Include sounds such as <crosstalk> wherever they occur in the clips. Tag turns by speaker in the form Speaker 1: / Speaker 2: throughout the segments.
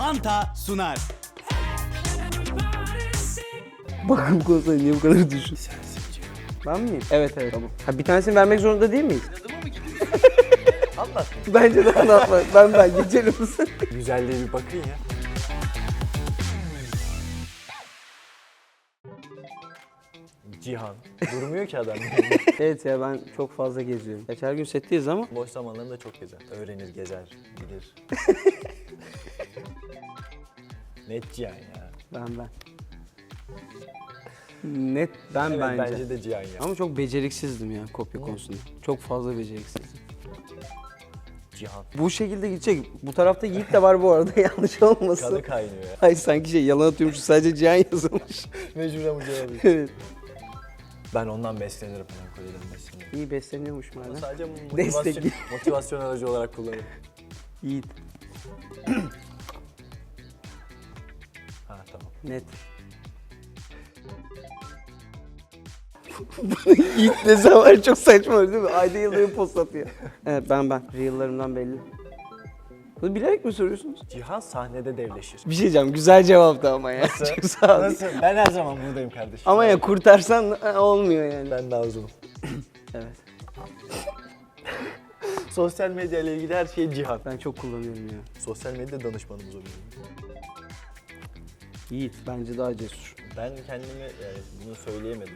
Speaker 1: Fanta sunar.
Speaker 2: Bakım konusunda niye bu kadar düşün? Ben miyim? Evet evet tamam. Ha, bir tanesini vermek zorunda değil miyiz?
Speaker 3: Anlat. <laughs>
Speaker 2: Bence de anlatma. ben ben geçelim misin? <laughs>
Speaker 3: Güzelliğe bir bakın ya. Cihan. Durmuyor ki adam. <laughs>
Speaker 2: evet ya ben çok fazla geziyorum. Gerçi her gün setteyiz ama
Speaker 3: Boş zamanlarında çok gezer. Öğrenir, gezer, bilir. Net Cihan ya.
Speaker 2: ben ben. Net ben
Speaker 3: Evet,
Speaker 2: bence.
Speaker 3: bence. de Cihan ya.
Speaker 2: Ama çok beceriksizdim ya kopya konusunda. Çok fazla beceriksizdim.
Speaker 3: Cihan.
Speaker 2: Bu şekilde gidecek. Bu tarafta Yiğit de var bu arada <laughs> yanlış olmasın.
Speaker 3: Kanı kaynıyor ya.
Speaker 2: Hayır sanki şey yalan atıyormuş sadece Cihan yazılmış. <laughs>
Speaker 3: Mecburen bu cevabı. <laughs>
Speaker 2: evet.
Speaker 3: Ben ondan beslenirim falan kolyeden beslenirim.
Speaker 2: İyi besleniyormuş
Speaker 3: Bunu
Speaker 2: madem.
Speaker 3: sadece
Speaker 2: Destek.
Speaker 3: motivasyon, motivasyon aracı olarak kullanırım.
Speaker 2: Yiğit. <clears throat> Net. Yiğit desem var çok saçma değil mi? Ayda yılda bir post atıyor. Evet ben ben. Reel'larımdan belli. Bunu bilerek mi soruyorsunuz?
Speaker 3: Cihan sahnede devleşir.
Speaker 2: Bir şey diyeceğim. Güzel cevaptı ama ya. Çok sağ ol.
Speaker 3: Nasıl? Ben her zaman buradayım kardeşim.
Speaker 2: Ama ya kurtarsan ha, olmuyor yani.
Speaker 3: Ben daha uzunum. <clears throat>
Speaker 2: Evet.
Speaker 3: Sosyal medya ile ilgili her şey Cihan.
Speaker 2: Ben çok kullanıyorum ya.
Speaker 3: Sosyal medya danışmanımız oluyor.
Speaker 2: Yiğit bence daha cesur.
Speaker 3: Ben kendimi yani bunu söyleyemedim.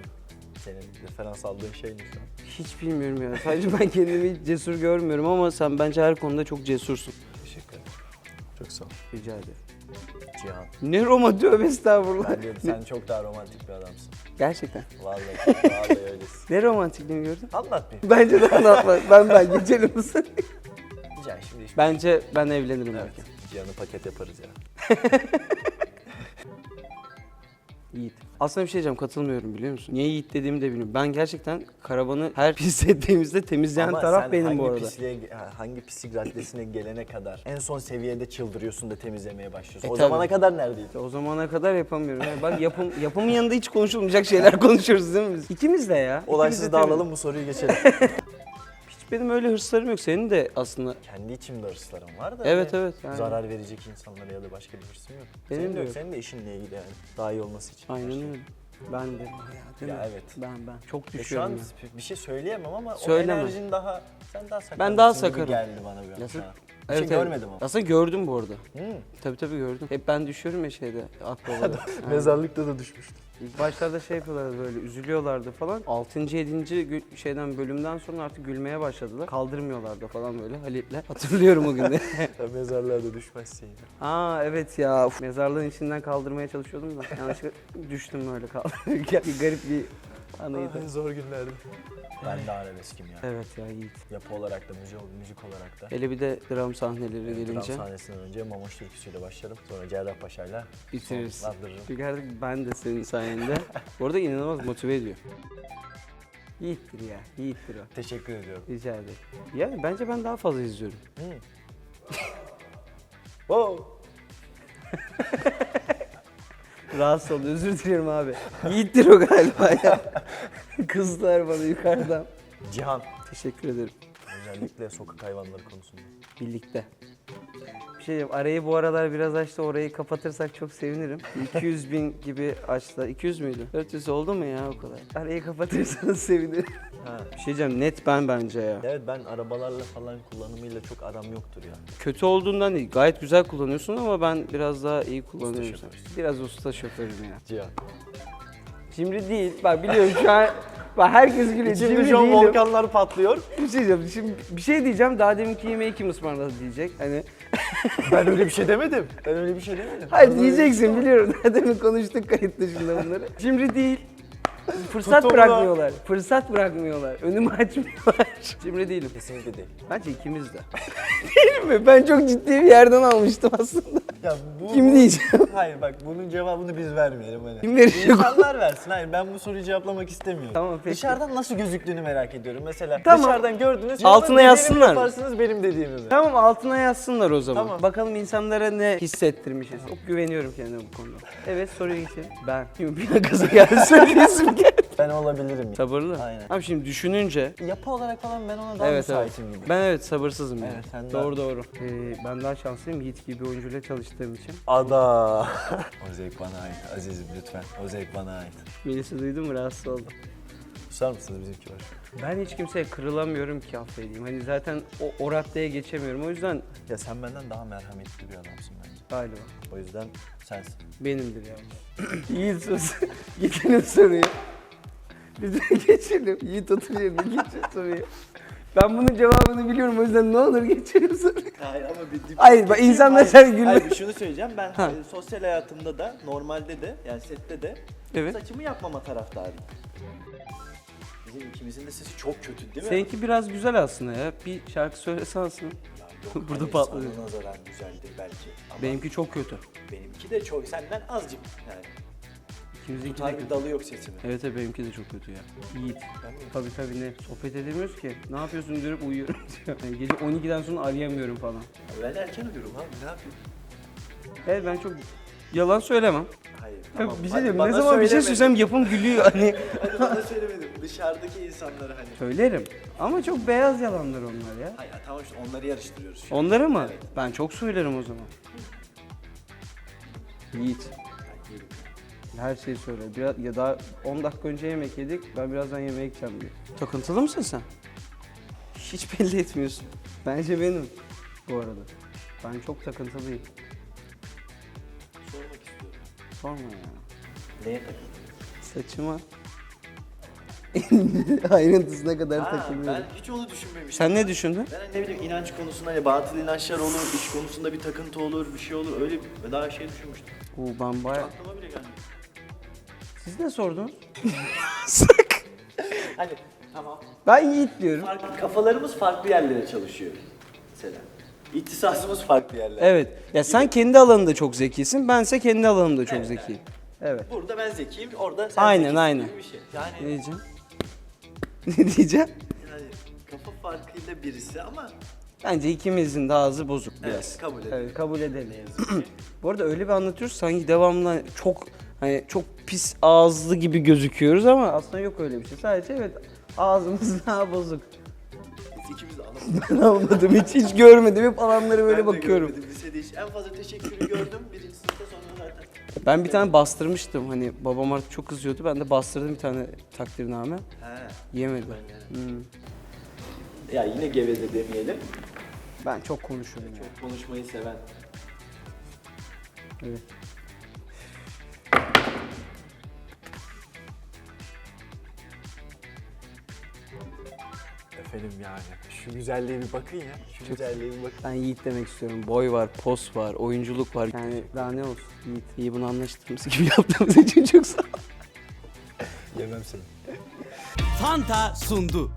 Speaker 3: Senin referans aldığın şey ne şu an?
Speaker 2: Hiç bilmiyorum ya. Sadece ben kendimi hiç cesur görmüyorum ama sen bence her konuda çok cesursun.
Speaker 3: Teşekkür ederim. Çok sağ ol.
Speaker 2: Rica ederim.
Speaker 3: Cihan.
Speaker 2: Ne Roma tövbe estağfurullah.
Speaker 3: Ben diyorum sen çok daha romantik bir adamsın.
Speaker 2: Gerçekten.
Speaker 3: Vallahi, vallahi öylesin.
Speaker 2: Ne romantikliğini gördün?
Speaker 3: Anlat bir.
Speaker 2: Bence de anlatma. ben ben geçelim misin?
Speaker 3: Cihan şimdi iş...
Speaker 2: Bence ben evlenirim
Speaker 3: Evet.
Speaker 2: belki.
Speaker 3: Cihan'ı paket yaparız ya. <laughs>
Speaker 2: Yiğit. Aslında bir şey diyeceğim katılmıyorum biliyor musun? Niye Yiğit dediğimi de bilmiyorum. Ben gerçekten karavanı her <laughs> pis ettiğimizde temizleyen
Speaker 3: Ama
Speaker 2: taraf
Speaker 3: sen
Speaker 2: benim
Speaker 3: hangi
Speaker 2: bu arada.
Speaker 3: Pisliğe, ha, hangi pislik raddesine gelene kadar en son seviyede çıldırıyorsun da temizlemeye başlıyorsun.
Speaker 2: E,
Speaker 3: o
Speaker 2: tabii.
Speaker 3: zamana kadar neredeydin?
Speaker 2: O zamana kadar yapamıyorum. Yani bak yapım, yapımın yanında hiç konuşulmayacak şeyler <laughs> konuşuyoruz değil mi biz? İkimiz de ya. İkimiz de
Speaker 3: Olaysız
Speaker 2: temiz.
Speaker 3: dağılalım bu soruyu geçelim. <laughs>
Speaker 2: Benim öyle hırslarım yok. Senin de aslında
Speaker 3: Kendi içimde hırslarım var da.
Speaker 2: Evet, evet, yani.
Speaker 3: Zarar verecek insanlara ya da başka bir hırsım yok.
Speaker 2: Benim
Speaker 3: senin
Speaker 2: de
Speaker 3: yok. Senin de işinle ilgili yani. Daha iyi olması için.
Speaker 2: aynen öyle. Ben de. Ya, değil
Speaker 3: Ya
Speaker 2: mi?
Speaker 3: evet.
Speaker 2: Ben ben. Çok
Speaker 3: E şu an
Speaker 2: düşüyorum ya.
Speaker 3: bir şey söyleyemem ama
Speaker 2: Söyleme.
Speaker 3: o enerjin daha sen daha sakar.
Speaker 2: Ben daha sakarım.
Speaker 3: geldi bana bir an.
Speaker 2: Nasıl?
Speaker 3: Ha. Bir şey görmedim ama.
Speaker 2: Aslında gördüm bu arada.
Speaker 3: Hmm.
Speaker 2: Tabii tabii gördüm. Hep ben düşüyorum ya şeyde Akbaba'da. <laughs> Aynen.
Speaker 3: Mezarlıkta da düşmüştüm.
Speaker 2: İlk başlarda şey yapıyorlardı böyle üzülüyorlardı falan. 6. 7. gü- şeyden bölümden sonra artık gülmeye başladılar. Kaldırmıyorlardı falan böyle Halit'le. <laughs> Hatırlıyorum o günleri. <laughs>
Speaker 3: Sen mezarlığa düşmezsin ya.
Speaker 2: Aa evet ya. Uf, Mezarlığın içinden kaldırmaya çalışıyordum da yanlışlıkla düştüm böyle kaldırırken. bir garip bir anıydı.
Speaker 3: Ay, zor günlerdi. Ben de arabeskim ya.
Speaker 2: Evet ya Yiğit.
Speaker 3: Yapı olarak da, müzik, müzik olarak da.
Speaker 2: Hele bir de dram sahneleri
Speaker 3: Dram
Speaker 2: gelince
Speaker 3: sahnesinden önce Mamuş türküsüyle başlarım. Sonra Cerrahpaşa'yla.
Speaker 2: Çünkü artık ben de senin sayende. <laughs> Bu arada inanılmaz motive ediyor. Yiğittir ya, Yiğittir o.
Speaker 3: Teşekkür ediyorum.
Speaker 2: Rica ederim. Yani bence ben daha fazla izliyorum.
Speaker 3: Hmm. <laughs> wow.
Speaker 2: Rahatsız oldu, özür dilerim abi. Yiğittir o galiba ya. <laughs> <laughs> Kızlar bana yukarıdan.
Speaker 3: Cihan.
Speaker 2: Teşekkür ederim.
Speaker 3: Özellikle sokak hayvanları konusunda.
Speaker 2: Birlikte. Bir şey diyeyim, arayı bu aralar biraz açtı, orayı kapatırsak çok sevinirim. 200 bin gibi açtı. 200 müydü? 400 oldu mu ya o kadar? Arayı kapatırsanız sevinirim.
Speaker 3: Ha.
Speaker 2: Bir şey diyeceğim, net ben bence ya.
Speaker 3: Evet ben arabalarla falan kullanımıyla çok aram yoktur ya.
Speaker 2: Kötü olduğundan değil, gayet güzel kullanıyorsun ama ben biraz daha iyi kullanıyorum.
Speaker 3: şoförsün.
Speaker 2: Biraz usta şoförüm ya.
Speaker 3: Cihan.
Speaker 2: Cimri değil, bak biliyorum şu an... Bak herkes gülüyor, cimri
Speaker 3: şu an
Speaker 2: değilim.
Speaker 3: volkanlar patlıyor.
Speaker 2: Bir şey diyeceğim, şimdi bir şey diyeceğim, daha deminki yemeği kim ısmarladı diyecek. Hani...
Speaker 3: Ben öyle bir şey demedim. Ben öyle bir şey demedim.
Speaker 2: Hayır
Speaker 3: böyle-
Speaker 2: diyeceksin biliyorum. Daha demin konuştuk kayıt dışında bunları. <laughs> Cimri değil. Fırsat
Speaker 3: Tutumlu.
Speaker 2: bırakmıyorlar. Fırsat bırakmıyorlar. Önümü açmıyorlar. <laughs> Cimri değilim.
Speaker 3: Kesinlikle değil.
Speaker 2: Bence ikimiz de. <laughs> değil mi? Ben çok ciddi bir yerden almıştım aslında.
Speaker 3: Ya bu,
Speaker 2: Kim
Speaker 3: bu-
Speaker 2: diyeceğim? <laughs>
Speaker 3: Hayır bak bunun cevabını biz vermeyelim hani.
Speaker 2: Kim verecek?
Speaker 3: İnsanlar versin. Hayır ben bu soruyu cevaplamak istemiyorum.
Speaker 2: Tamam, peki.
Speaker 3: Dışarıdan nasıl gözüktüğünü merak ediyorum. Mesela
Speaker 2: Tamam.
Speaker 3: dışarıdan gördünüz.
Speaker 2: Altına
Speaker 3: dediğimi
Speaker 2: yazsınlar.
Speaker 3: yaparsınız benim dediğimi. mi?
Speaker 2: Tamam altına yazsınlar o zaman.
Speaker 3: Tamam.
Speaker 2: Bakalım insanlara ne hissettirmişiz. Çok güveniyorum kendime bu konuda. Evet soruya geçelim. Ben. Şimdi bir gaza geldi.
Speaker 4: Ben olabilirim.
Speaker 2: Sabırlı.
Speaker 4: Aynen.
Speaker 2: Abi şimdi düşününce
Speaker 4: Yapı olarak falan ben ona daha
Speaker 2: Evet evet.
Speaker 4: müsaitim gibi.
Speaker 2: Ben evet sabırsızım yani.
Speaker 4: Evet, sen
Speaker 2: doğru doğru. Ee, ben daha şanslıyım Yiğit gibi bir oyuncuyla çalıştığım için.
Speaker 4: Ada. o zevk bana ait. Azizim lütfen. O zevk bana ait.
Speaker 2: Melis'i duydum mu rahatsız oldum.
Speaker 4: Susar mısınız bizimki var.
Speaker 2: Ben hiç kimseye kırılamıyorum ki affedeyim. Hani zaten o, o raddeye geçemiyorum. O yüzden
Speaker 4: Ya sen benden daha merhametli bir adamsın bence.
Speaker 2: galiba
Speaker 4: O yüzden sensin.
Speaker 2: benimdir yani. <clears throat> Yiğit sus. <laughs> Getirin soruyu. Lütfen <laughs> geçelim. Yiğit otur yerine geçir soruyu. Ben bunun cevabını biliyorum o yüzden ne olur geçelim soruyu.
Speaker 3: Hayır ama bir dip-
Speaker 2: Hayır, bak insan
Speaker 3: Hayır,
Speaker 2: gülme-
Speaker 3: Hayır şunu söyleyeceğim ben
Speaker 2: Ha.
Speaker 3: e, sosyal hayatımda da normalde de yani sette de
Speaker 2: Evet.
Speaker 3: saçımı yapmama taraftarıyım. Bizim ikimizin de sesi çok kötü değil mi?
Speaker 2: Seninki biraz güzel aslında ya. Bir şarkı söylesen aslında.
Speaker 3: Ya yok,
Speaker 2: Burada
Speaker 3: hani
Speaker 2: patladı.
Speaker 3: Sana nazaran güzeldir belki. Ama
Speaker 2: Benimki çok kötü.
Speaker 3: benimki de çok senden azıcık yani.
Speaker 2: Kötü.
Speaker 3: bir dalı yok sesimin.
Speaker 2: Evet evet benimki de çok kötü ya. Yiğit. Tabii tabii ne? Sohbet edemiyoruz ki. Ne yapıyorsun diyorum uyuyorum diyor. <laughs> Yani gece 12'den sonra arayamıyorum falan.
Speaker 3: Ben erken uyuyorum abi ne yapayım?
Speaker 2: Evet ben çok yalan söylemem.
Speaker 3: Hayır tamam.
Speaker 2: bir şey
Speaker 3: hadi
Speaker 2: diyeyim
Speaker 3: bana
Speaker 2: ne zaman bir şey
Speaker 3: söyleme.
Speaker 2: söylesem yapım gülüyor hani.
Speaker 3: Hadi bana söylemedim. Dışarıdaki insanları hani.
Speaker 2: Söylerim. Ama çok beyaz yalanlar onlar ya.
Speaker 3: Hayır tamam işte onları yarıştırıyoruz. an.
Speaker 2: Onları mı?
Speaker 3: Evet.
Speaker 2: Ben çok söylerim o zaman. Yiğit.
Speaker 3: Yerim.
Speaker 2: Her şeyi söyle. Biraz, ya daha 10 dakika önce yemek yedik. Ben birazdan yemeğe gideceğim diyor. Takıntılı mısın sen? Hiç belli etmiyorsun. Bence benim bu arada. Ben çok takıntılıyım.
Speaker 3: Sormak istiyorum.
Speaker 2: Sorma ya.
Speaker 3: Neye takıldın?
Speaker 2: Saçıma <laughs> ayrıntısına kadar
Speaker 3: Ha,
Speaker 2: takılıyorum.
Speaker 3: ben hiç onu düşünmemiştim.
Speaker 2: Sen ne düşündün?
Speaker 3: Ben ne bileyim inanç konusunda hani batıl inançlar olur, iş konusunda bir takıntı olur, bir şey olur. Öyle bir- daha şey düşünmüştüm.
Speaker 2: Oo, ben baya...
Speaker 3: Aklıma bile gelmedi.
Speaker 2: Siz ne sordunuz? <laughs>
Speaker 3: Hani tamam.
Speaker 2: Ben Yiğit diyorum.
Speaker 3: Farklı, kafalarımız farklı yerlere çalışıyor. Mesela. İhtisasımız farklı yerler.
Speaker 2: Evet. Ya sen kendi alanında çok zekisin. Bense kendi alanımda çok
Speaker 3: Evet,
Speaker 2: zekiyim. Evet.
Speaker 3: Burada ben zekiyim, orada sen
Speaker 2: Aynen,
Speaker 3: zekisin
Speaker 2: aynen.
Speaker 3: gibi bir şey. Yani,
Speaker 2: Ne diyeceğim? <laughs> ne diyeceğim?
Speaker 3: yani kafa farkıyla birisi ama
Speaker 2: Bence ikimizin de ağzı bozuk
Speaker 3: Evet,
Speaker 2: biraz.
Speaker 3: kabul edelim.
Speaker 2: Evet, kabul edelim. <clears throat> Bu arada öyle bir anlatıyoruz sanki devamlı çok hani çok pis ağızlı gibi gözüküyoruz ama aslında yok öyle bir şey. Sadece evet ağzımız <laughs> daha bozuk.
Speaker 3: Biz ikimiz de anlamadık. <laughs>
Speaker 2: Ben almadım hiç hiç görmedim hep alanlara böyle
Speaker 3: Ben de
Speaker 2: bakıyorum.
Speaker 3: görmedim, lisede hiç. En fazla teşekkürü gördüm. Birinci sınıfta sonra zaten.
Speaker 2: Ben bir tane bastırmıştım hani babam artık çok kızıyordu ben de bastırdım bir tane takdirname.
Speaker 3: He.
Speaker 2: Yemedi. Hmm.
Speaker 3: Ya yine geveze demeyelim.
Speaker 2: Ben çok konuşuyorum ya.
Speaker 3: Çok konuşmayı seven.
Speaker 2: Evet.
Speaker 4: Efendim yani şu güzelliğe bir bakın ya. Şu güzelliğe bir bakın.
Speaker 2: Ben Yiğit demek istiyorum. Boy var, pos var, oyunculuk var. Yani daha ne olsun Yiğit. İyi bunu anlaştığımız gibi <laughs> yaptığımız için çok sağ ol.
Speaker 4: Yemem seni.
Speaker 5: Fanta sundu.